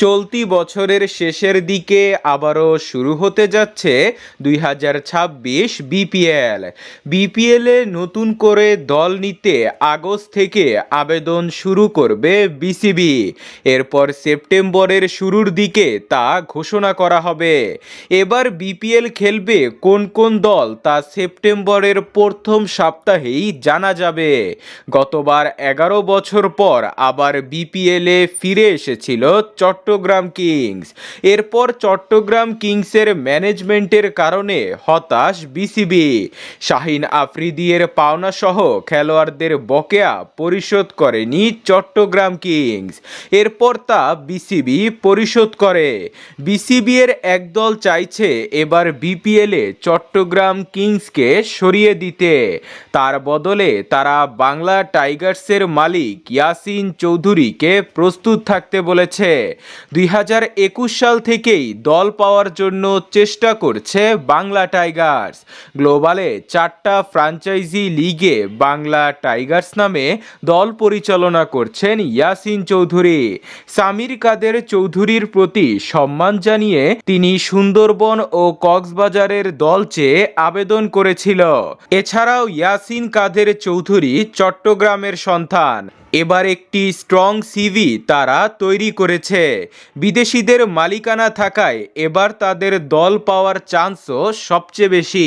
চলতি বছরের শেষের দিকে আবারও শুরু হতে যাচ্ছে দুই হাজার ছাব্বিশ বিপিএল। বিপিএলে নতুন করে দল নিতে আগস্ট থেকে আবেদন শুরু করবে বিসিবি। এরপর সেপ্টেম্বরের শুরুর দিকে তা ঘোষণা করা হবে। এবার বিপিএল খেলবে কোন কোন দল তা সেপ্টেম্বরের প্রথম সপ্তাহেই জানা যাবে। গতবার এগারো বছর পর আবার বিপিএলে ফিরে এসেছিল চট্টগ্রাম কিংস। এরপর চট্টগ্রাম কিংসের ম্যানেজমেন্টের কারণে হতাশ বিসিবি। শাহিন আফ্রিদিয়ের পাওনা সহ খেলোয়াড়দের বকেয়া পরিশোধ করেনি চট্টগ্রাম কিংস। এরপর তা বিসিবি পরিশোধ করে। বিসিবি এর একদল চাইছে এবার বিপিএলে চট্টগ্রাম কিংসকে সরিয়ে দিতে। তার বদলে তারা বাংলা টাইগার্সের মালিক ইয়াসিন চৌধুরীকে প্রস্তুত থাকতে বলেছে। দুই হাজার একুশ সাল থেকেই দল পাওয়ার জন্য চেষ্টা করছে বাংলা টাইগার্স। গ্লোবালে চারটা ফ্রাঞ্চাইজি লিগে বাংলা টাইগার্স নামে দল পরিচালনা করছেন ইয়াসিন চৌধুরী। সামির কাদের চৌধুরীর প্রতি সম্মান জানিয়ে তিনি সুন্দরবন ও কক্সবাজারের দল চেয়ে আবেদন করেছিল। এছাড়াও ইয়াসিন কাদের চৌধুরী চট্টগ্রামের সন্তান। এবার একটি স্ট্রং সিভি তারা তৈরি করেছে। বিদেশিদের মালিকানা থাকায় এবার তাদের দল পাওয়ার চান্সও সবচেয়ে বেশি।